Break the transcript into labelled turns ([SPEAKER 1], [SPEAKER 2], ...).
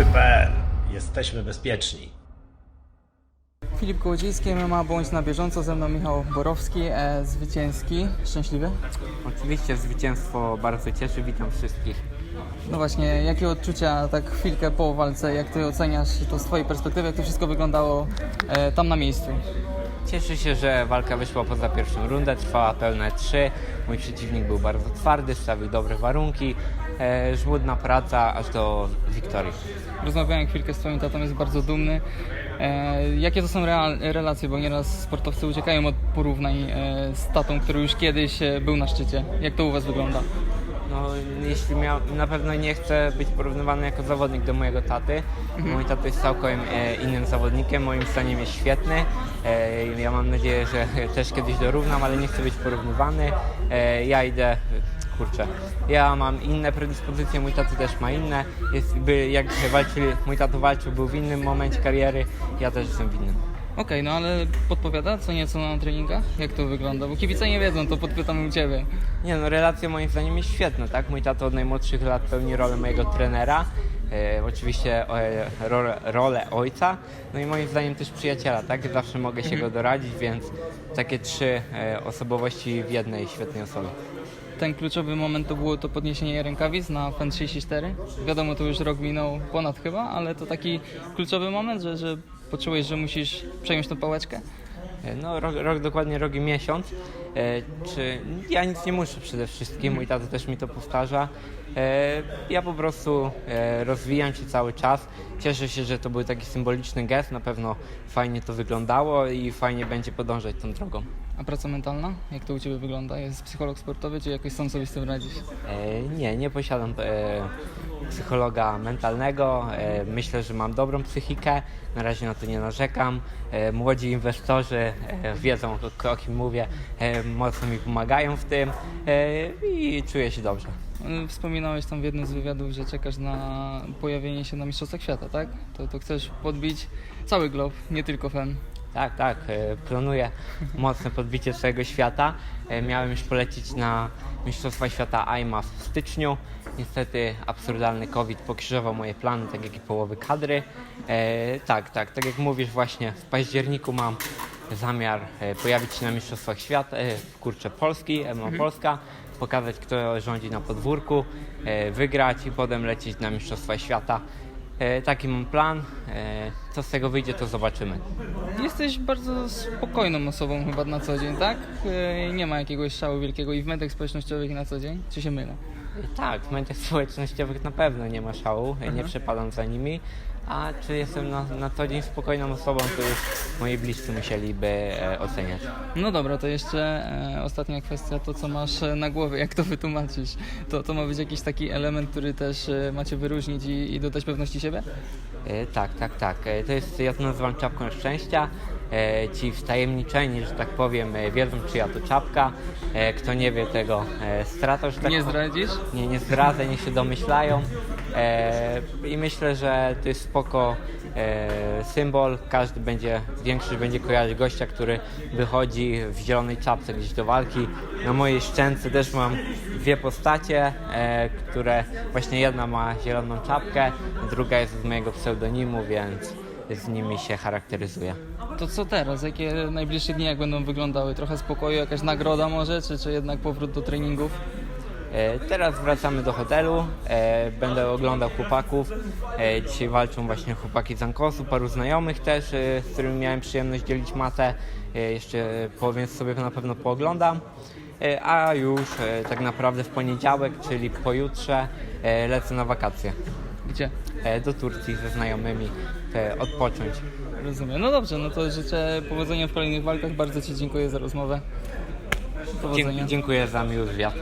[SPEAKER 1] Ruchy.pl. Jesteśmy bezpieczni.
[SPEAKER 2] Filip Kołodziejski, MMA Bądź na bieżąco, ze mną Michał Borowski, e, zwycięski, szczęśliwy.
[SPEAKER 3] Oczywiście zwycięstwo bardzo cieszy, witam wszystkich.
[SPEAKER 2] No właśnie, jakie odczucia tak chwilkę po walce, jak ty oceniasz to z twojej perspektywy, jak to wszystko wyglądało e, tam na miejscu?
[SPEAKER 3] Cieszę się, że walka wyszła poza pierwszą rundę, trwała pełne trzy. Mój przeciwnik był bardzo twardy, stawił dobre warunki, e, żmudna praca aż do wiktorii.
[SPEAKER 2] Rozmawiałem chwilkę z twoim tatą, jest bardzo dumny. E, jakie to są real, relacje, bo nieraz sportowcy uciekają od porównań e, z tatą, który już kiedyś e, był na szczycie. Jak to u was wygląda?
[SPEAKER 3] No, jeśli miał, na pewno nie chcę być porównywany jako zawodnik do mojego taty. Mój tata jest całkiem e, innym zawodnikiem, moim zdaniem jest świetny. E, ja mam nadzieję, że też kiedyś dorównam, ale nie chcę być porównywany. E, ja idę, kurczę, ja mam inne predyspozycje, mój tato też ma inne. Jest, by, jak walczyli, mój tato walczył, był w innym momencie kariery, ja też jestem w innym.
[SPEAKER 2] Okej, no ale podpowiada co nieco na treningach? Jak to wygląda? Bo kibice nie wiedzą, to podpytam u ciebie.
[SPEAKER 3] Nie no, relacja moim zdaniem jest świetna, tak? Mój tato od najmłodszych lat pełni rolę mojego trenera, e, oczywiście e, rolę, rolę ojca, no i moim zdaniem też przyjaciela, tak? Zawsze mogę się go doradzić, więc takie trzy e, osobowości w jednej świetnej osobie.
[SPEAKER 2] Ten kluczowy moment to było to podniesienie rękawic na FEN 34. Wiadomo, to już rok minął ponad chyba, ale to taki kluczowy moment, że, że poczułeś, że musisz przejąć tą pałeczkę.
[SPEAKER 3] No, rok, rok dokładnie rok i miesiąc. E, czy ja nic nie muszę przede wszystkim, mój tato też mi to powtarza. E, ja po prostu e, rozwijam się cały czas. Cieszę się, że to był taki symboliczny gest. Na pewno fajnie to wyglądało i fajnie będzie podążać tą drogą.
[SPEAKER 2] A praca mentalna? Jak to u Ciebie wygląda? Jest psycholog sportowy, czy jakoś sam sobie z tym radzisz?
[SPEAKER 3] E, nie, nie posiadam e, psychologa mentalnego. E, myślę, że mam dobrą psychikę. Na razie na to nie narzekam. Młodzi inwestorzy wiedzą, o, o kim mówię, mocno mi pomagają w tym e, i czuję się dobrze.
[SPEAKER 2] Y, Wspominałeś tam w jednym z wywiadów, że czekasz na pojawienie się na Mistrzostwach Świata, tak? To, to chcesz podbić cały glob, nie tylko FEN.
[SPEAKER 3] Tak, tak. e, Planuję mocne podbicie całego świata. E, Miałem już polecieć na Mistrzostwa Świata AIMA w styczniu. Niestety absurdalny COVID pokrzyżował moje plany, tak jak i połowy kadry. Tak, tak, tak jak mówisz właśnie w październiku mam zamiar e, pojawić się na Mistrzostwach Świata, e, kurczę, Polski, MMA Polska, pokazać kto rządzi na podwórku, e, wygrać i potem lecieć na Mistrzostwa Świata. E, taki mam plan. E, co z tego wyjdzie, to zobaczymy.
[SPEAKER 2] Jesteś bardzo spokojną osobą chyba na co dzień, tak? Nie ma jakiegoś szału wielkiego i w mediach społecznościowych na co dzień? Czy się mylę?
[SPEAKER 3] Tak, w mediach społecznościowych na pewno nie ma szału, nie przepadam za nimi. A czy jestem na, na co dzień spokojną osobą, to już moi bliscy musieliby e, oceniać.
[SPEAKER 2] No dobra, to jeszcze e, ostatnia kwestia, to co masz e, na głowie, jak to wytłumaczysz? To, to ma być jakiś taki element, który też e, macie wyróżnić i, i dodać pewności siebie?
[SPEAKER 3] E, tak, tak, tak. E, to jest, ja to nazywam czapką szczęścia. E, ci wtajemniczeni, że tak powiem, e, wiedzą czyja to czapka. E, kto nie wie tego e, strata, że tak
[SPEAKER 2] Nie
[SPEAKER 3] powiem.
[SPEAKER 2] zdradzisz?
[SPEAKER 3] nie, nie zdradzę, niech się domyślają. E, I myślę, że to jest spoko e, symbol. Każdy będzie, większość będzie kojarzyć gościa, który wychodzi w zielonej czapce gdzieś do walki. Na mojej szczęce też mam dwie postacie, e, które właśnie jedna ma zieloną czapkę, druga jest z mojego pseudonimu, więc z nimi się charakteryzuje.
[SPEAKER 2] To co teraz? Jakie najbliższe dni jak będą wyglądały? Trochę spokoju, jakaś nagroda może, czy, czy jednak powrót do treningów?
[SPEAKER 3] E, Teraz wracamy do hotelu, e, będę oglądał chłopaków. E, Dzisiaj walczą właśnie chłopaki z Ankosu, paru znajomych też, z którymi miałem przyjemność dzielić matę. Jeszcze powiem sobie na pewno pooglądam. A już tak naprawdę w poniedziałek, czyli pojutrze, lecę na wakacje
[SPEAKER 2] Gdzie?
[SPEAKER 3] do Turcji ze znajomymi, odpocząć.
[SPEAKER 2] Rozumiem. No dobrze, no to życzę powodzenia w kolejnych walkach. Bardzo Ci dziękuję za rozmowę. Powodzenia.
[SPEAKER 3] Dziękuję za miły wywiad.